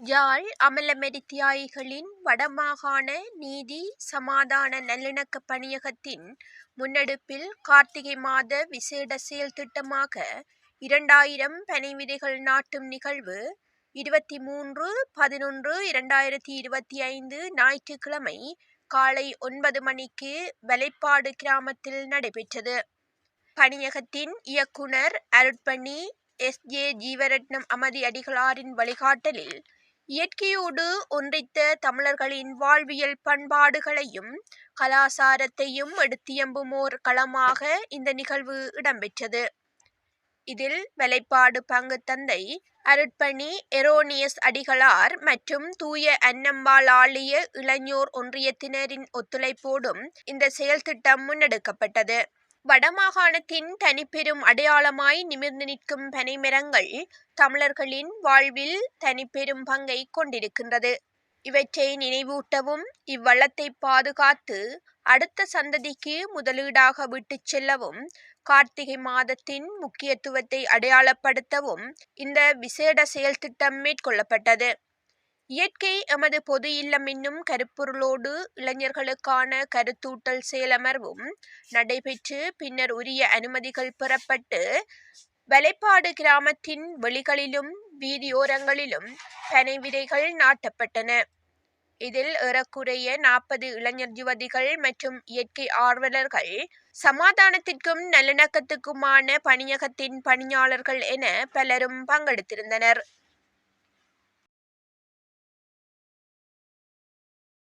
யாழ் அமலமெரி தியாயிகளின் வடமாகாண நீதி சமாதான நல்லிணக்க பணியகத்தின் முன்னெடுப்பில் கார்த்திகை மாத விசேட செயல் திட்டமாக இரண்டாயிரம் பனை விதைகள் நாட்டும் நிகழ்வு. இருபத்தி மூன்று பதினொன்று இரண்டாயிரத்தி இருபத்தி ஐந்து ஞாயிற்றுக்கிழமை காலை ஒன்பது மணிக்கு வலைப்பாடு கிராமத்தில் நடைபெற்றது. பணியகத்தின் இயக்குனர் அருட்பணி எஸ். ஜே. ஜீவரட்னம் அமதி அடிகளாரின் வழிகாட்டலில் இயற்கையோடு ஒன்றித்த தமிழர்களின் வாழ்வியல் பண்பாடுகளையும் கலாசாரத்தையும் எடுத்தியம்பும் ஓர் களமாக இந்த நிகழ்வு இடம்பெற்றது. இதில் வலைப்பாடு பங்கு தந்தை அருட்பணி எரோனியஸ் அடிகளார் மற்றும் தூய அன்னம்பாள் ஆளிய இளைஞர் ஒன்றியத்தினரின் ஒத்துழைப்போடும் இந்த செயல் திட்டம் முன்னெடுக்கப்பட்டது. வடமாகாணத்தின் தனிப்பெரும் அடையாளமாய் நிமிர்ந்து நிற்கும் பனைமரங்கள் தமிழர்களின் வாழ்வில் தனிப்பெரும் பங்கை கொண்டிருக்கின்றது. இவற்றை நினைவூட்டவும் இவ்வளத்தை பாதுகாத்து அடுத்த சந்ததிக்கு முதலீடாக விட்டுச் செல்லவும் கார்த்திகை மாதத்தின் முக்கியத்துவத்தை அடையாளப்படுத்தவும் இந்த விசேட செயல் திட்டம் மேற்கொள்ளப்பட்டது. இயற்கை எமது பொது இல்லம் என்னும் கருப்பொருளோடு இளைஞர்களுக்கான கருத்தூட்டல் செயலமர்வும் நடைபெற்று பின்னர் உரிய அனுமதிகள் பெறப்பட்டு வலைப்பாடு கிராமத்தின் வெளிகளிலும் வீதியோரங்களிலும் பனை விதைகள் நாட்டப்பட்டன. இதில் ஏறக்குறைய நாற்பது இளைஞர் யுவதிகள் மற்றும் இயற்கை ஆர்வலர்கள் சமாதானத்திற்கும் நல்லிணக்கத்துக்குமான பணியகத்தின் பணியாளர்கள் என பலரும் பங்கெடுத்திருந்தனர்.